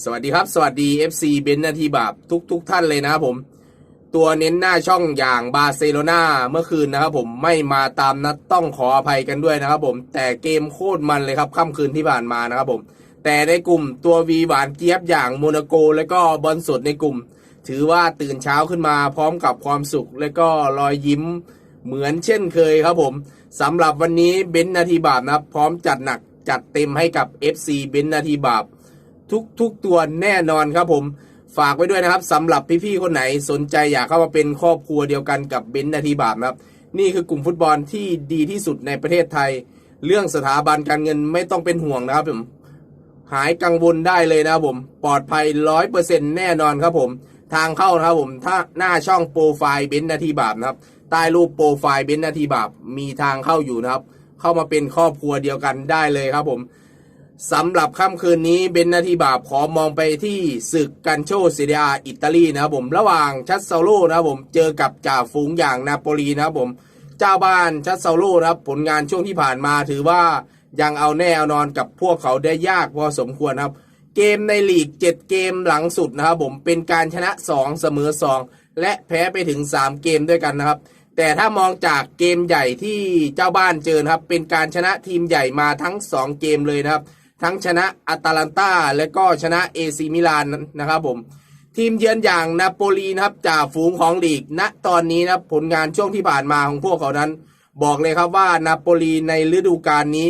สวัสดีครับ สวัสดี FC เบนนาทีบาปทุกทุกท่านเลยนะครับผม ตัวเน้นหน้าช่องอย่างบาร์เซโลนาเมื่อคืนนะครับผมไม่มาตามนัดต้องขออภัยกันด้วยนะครับผมแต่เกมโคตรมันเลยครับค่ำคืนที่ผ่านมานะครับผม แต่ในกลุ่มตัววีหวานเจี๊ยบอย่างโมนาโก และก็บอลสดในกลุ่ม ถือว่าตื่นเช้าขึ้นมาพร้อมกับความสุข และก็รอยยิ้มเหมือนเช่นเคยครับผมสำหรับวันนี้เบนนาทีบาปนะครับ พร้อมจัดหนักจัดเต็มให้กับ FC เบนนาทีบาป ทุกทุกตัวแน่นอนครับผมฝากไว้ด้วยนะครับสำหรับพี่ๆคนไหนสนใจอยากเข้ามาเป็นครอบครัวเดียวกันกับเบนซ์นาทีบาปนะครับ นี่คือกลุ่มฟุตบอลที่ดีที่สุดในประเทศไทย เรื่องสถาบันการเงินไม่ต้องเป็นห่วงนะครับผมหายกังวลได้เลยนะครับผมปลอดภัยร้อยเปอร์เซ็นต์แน่นอนครับผม ทางเข้านะครับผมถ้าหน้าช่องโปรไฟล์เบนซ์นาทีบาปนะครับใต้รูปโปรไฟล์เบนซ์นาทีบาปมีทางเข้าอยู่นะครับ เข้ามาเป็นครอบครัวเดียวกันได้เลยครับผม สำหรับค่ำคืนนี้เบนนาทีบาปขอมองไปที่ศึกกันโชเซเรียอิตาลีนะครับผมระหว่างชัดเซาโลนะครับผมเจอกับจ่าฝูงอย่างนาโปลีนะครับผมเจ้าบ้านชัดเซาโลนะครับผลงานช่วงที่ผ่านมาถือว่ายังเอาแน่เอานอนกับพวกเขาได้ยากพอสมควรครับ เกมในลีก 7 เกมหลังสุดนะครับผมเป็นการชนะ 2 เสมอ 2 และแพ้ไปถึง 3 เกมด้วยกันนะครับ แต่ถ้ามองจากเกมใหญ่ที่เจ้าบ้านเจอครับเป็นการชนะทีมใหญ่มาทั้ง 2 เกมเลยนะครับ ทั้งชนะอาตาลันตาและก็ชนะเอซิมิลานนะครับผมทีมเยือนอย่างนาโปลีนะครับจ่าฝูงของลีกณตอนนี้นะผลงานช่วงที่ผ่านมาของพวกเขานั้น บอกเลยครับว่านาโปลีในฤดูกาลนี้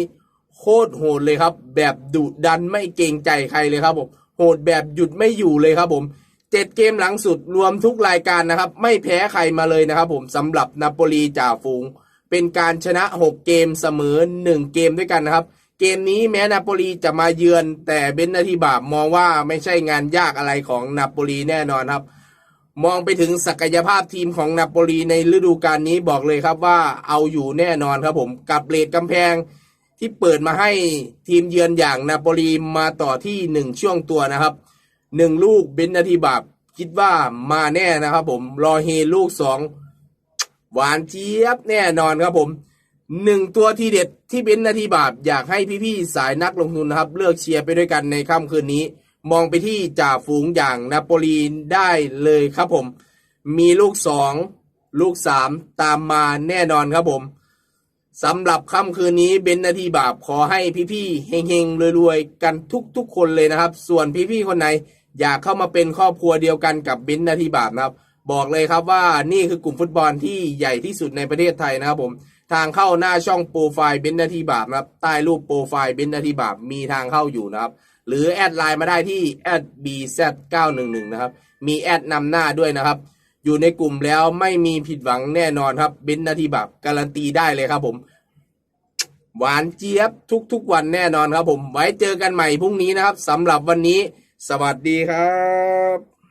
โคตรโหดเลยครับ แบบดุดันไม่เกรงใจใครเลยครับผมโหดแบบหยุดไม่อยู่เลยครับผมเจ็ดเกมหลังสุดรวมทุกรายการนะครับ ไม่แพ้ใครมาเลยนะครับ ผมสำหรับนาโปลีจ่าฝูง เป็นการชนะ 6 เกมเสมอ 1 เกมด้วยกันนะครับ เกมนี้แม้นาโปลีจะมาเยือน แต่เบนนาทีบาปมองว่าไม่ใช่งานยากอะไรของนาโปลีแน่นอนครับ มองไปถึงศักยภาพทีมของนาโปลีในฤดูกาลนี้บอกเลยครับว่าเอาอยู่แน่นอนครับผมกับเลดกำแพงที่เปิดมาให้ทีมเยือนอย่างนาโปลีมาต่อที่หนึ่งช่วงตัวนะครับหนึ่งลูกเบนนาทีบาปคิดว่ามาแน่นะครับผมรอเฮลูกสองหวานเจี๊ยบแน่นอนครับผม หนึ่งตัวทีเด็ดที่เบนนาทีบาปอยากให้พี่ๆสายนักลงทุนนะครับ เลือกเชียร์ไปด้วยกันในค่ำคืนนี้ มองไปที่จ่าฝูงอย่างนาโปลีได้เลยครับผม มีลูกสองลูกสามตามมาแน่นอนครับผมสำหรับค่ำคืนนี้เบนนาทีบาปขอให้พี่ๆเฮงๆรวยๆกันทุกๆคนเลยนะครับ ส่วนพี่ๆคนไหนอยากเข้ามาเป็นครอบครัวเดียวกันกับเบนนาทีบาปนะครับ บอกเลยครับว่านี่คือกลุ่มฟุตบอลที่ใหญ่ที่สุดในประเทศไทยนะครับผม ทางเข้าหน้าช่องโปรไฟล์เบนนาทีบาปนะครับ ใต้รูปโปรไฟล์เบนนาทีบาปมีทางเข้าอยู่นะครับ หรือแอดไลน์มาได้ที่ @bz911 นะครับ มีแอดนำหน้าด้วยนะครับ อยู่ในกลุ่มแล้วไม่มีผิดหวังแน่นอนครับเบนนาทีบาปการันตีได้เลยครับผม หวานเจี๊ยบทุกๆวันแน่นอนครับผม ไว้เจอกันใหม่พรุ่งนี้นะครับสำหรับวันนี้ สวัสดีครับ